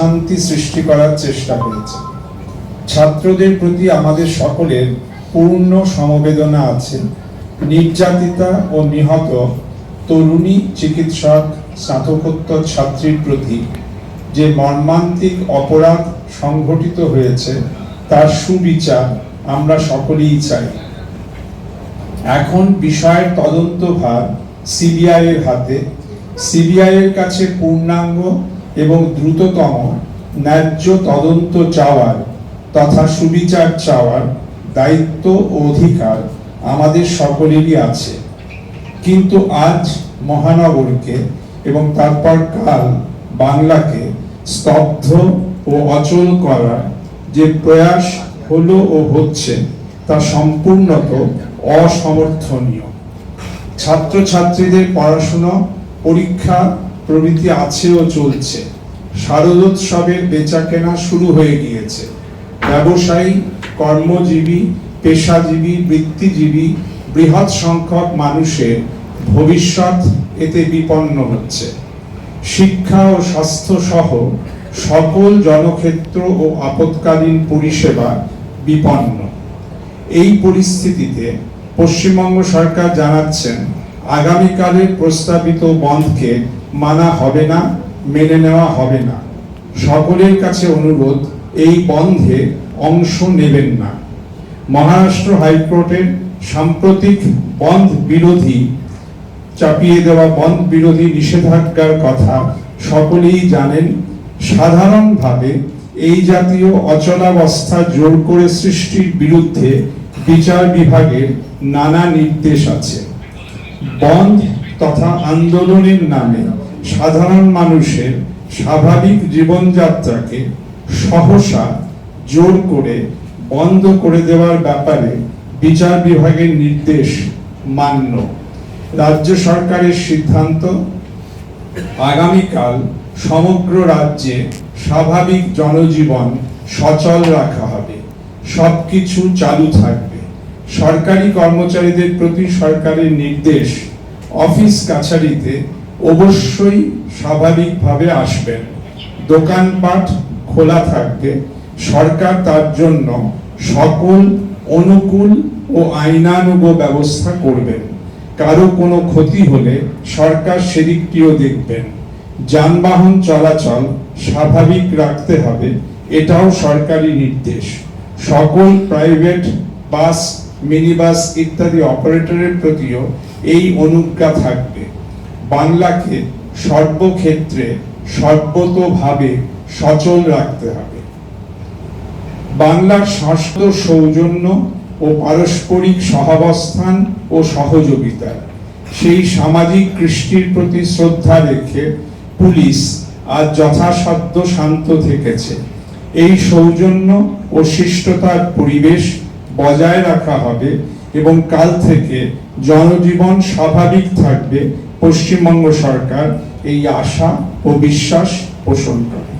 অশান্তি সৃষ্টি করার চেষ্টা করেছে। ছাত্রদের প্রতি আমাদের সকলের পূর্ণ সমবেদনা আছে। নির্যাতিতা ও নিহত তরুণী চিকিৎসক, স্নাতকোত্তর ছাত্রীর প্রতি যে মর্মান্তিক অপরাধ সংঘটিত হয়েছে, তার সুবিচার আমরা সকলেই চাই। এখন বিষয়ের তদন্তভার সিবিআই এর হাতে। সিবিআইয়ের কাছে পূর্ণাঙ্গ এবং দ্রুততম ন্যায্য তদন্ত চাওয়ার তথা সুবিচার চাওয়ার দায়িত্ব ও অধিকার আমাদের সকলেরই আছে। কিন্তু আজ মহানগরকে এবং তারপর কাল বাংলাকে স্তব্ধ ও অচল করার যে প্রয়াস হলো ও হচ্ছে তা সম্পূর্ণত অসমর্থনীয়। ছাত্রছাত্রীদের পড়াশোনা, পরীক্ষা প্রভৃতি আছে ও চলছে। শারদোৎসবের বেচাকেনা শুরু হয়ে গিয়েছে। ব্যবসায়ী, কর্মজীবী, পেশাজীবী, বৃত্তিজীবী, বৃহৎ সংখ্যক মানুষের ভবিষ্যৎ এতে বিপন্ন হচ্ছে। শিক্ষা ও স্বাস্থ্য সহ সকল জনক্ষেত্র ও আপৎকালীন পরিষেবা বিপন্ন। এই পরিস্থিতিতে পশ্চিমবঙ্গ সরকার জানাচ্ছেন, আগামীকালের প্রস্তাবিত বন্ধকে মানা হবে না, মেনে নেওয়া হবে না। সকলের কাছে অনুরোধ, এই বন্ধে অংশ নেবেন না। মহারাষ্ট্র হাইকোর্টের সাম্প্রতিক বন্ধ বিরোধী, চাপিয়ে দেওয়া বন্ধ বিরোধী নিষেধাজ্ঞার কথা সকলেই জানেন। সাধারণভাবে এই জাতীয় অচলাবস্থা জোর করে সৃষ্টির বিরুদ্ধে বিচার বিভাগের নানা নির্দেশ আছে। বন্ধ তথা আন্দোলনের নামে সাধারণ মানুষের স্বাভাবিক জীবনযাত্রাকে সহসা জোর করে বন্ধ করে দেওয়ার ব্যাপারে বিচার বিভাগের নির্দেশ মান্য। রাজ্য সরকারের সিদ্ধান্ত, আগামীকাল সমগ্র রাজ্যে স্বাভাবিক জনজীবন সচল রাখা হবে। সবকিছু চালু থাকবে। সরকারি কর্মচারীদের প্রতি সরকারের নির্দেশ অফিস কাছারিতে অবশ্যই স্বাভাবিকভাবে আসবেন। দোকানপাট খোলা থাকবে। সরকার তার জন্য সকল অনুকূল ও আইনানুগ ব্যবস্থা করবেন। কারও কোনো ক্ষতি হলে সরকার সেদিকটিও দেখবেন। যানবাহন চলাচল স্বাভাবিক রাখতে হবে, এটাও সরকারি নির্দেশ। সকল প্রাইভেট বাস মিনি বাস ইত্যাদি অপারেটরের প্রতিও এই অনুজ্ঞা থাকবে। বাংলাকে সর্বক্ষেত্রে সর্বতোভাবে সচল রাখতে হবে। বাংলার স্বাস্থ্য সৌজন্য ও পারস্পরিক সহাবস্থান ও সহযোগিতা, সেই সামাজিক কৃষ্টির প্রতি শ্রদ্ধা রেখে পুলিশ আজ যথাসাধ্য শান্ত থেকেছে। এই সৌজন্য ও শিষ্টতার পরিবেশ বজায় রাখা হবে এবং কাল থেকে জনজীবন স্বাভাবিক থাকবে পশ্চিমবঙ্গ সরকার এই আশা ও বিশ্বাস পোষণ করে।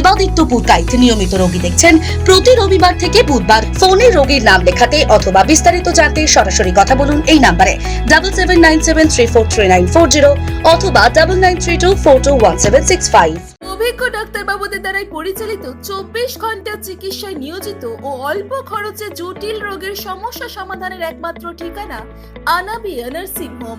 দেবাদিত্য পুরকাইত নিয়মিত রোগী দেখছেন। প্রতি রবিবার থেকে বুধবার ফোনে রোগীর নাম লেখাতে অথবা বিস্তারিত জানতে সরাসরি কথা বলুন এই নাম্বারে। Double seven nine seven three four three nine four zero অথবা double nine three two four two one seven six five অভিজ্ঞ দ্বারাই পরিচালিত চব্বিশ ঘণ্টা চিকিৎসায় নিয়োজিত ও অল্প খরচে জটিল রোগের সমস্যা সমাধানের একমাত্র ঠিকানা আনাবিয়া নার্সিং হোম।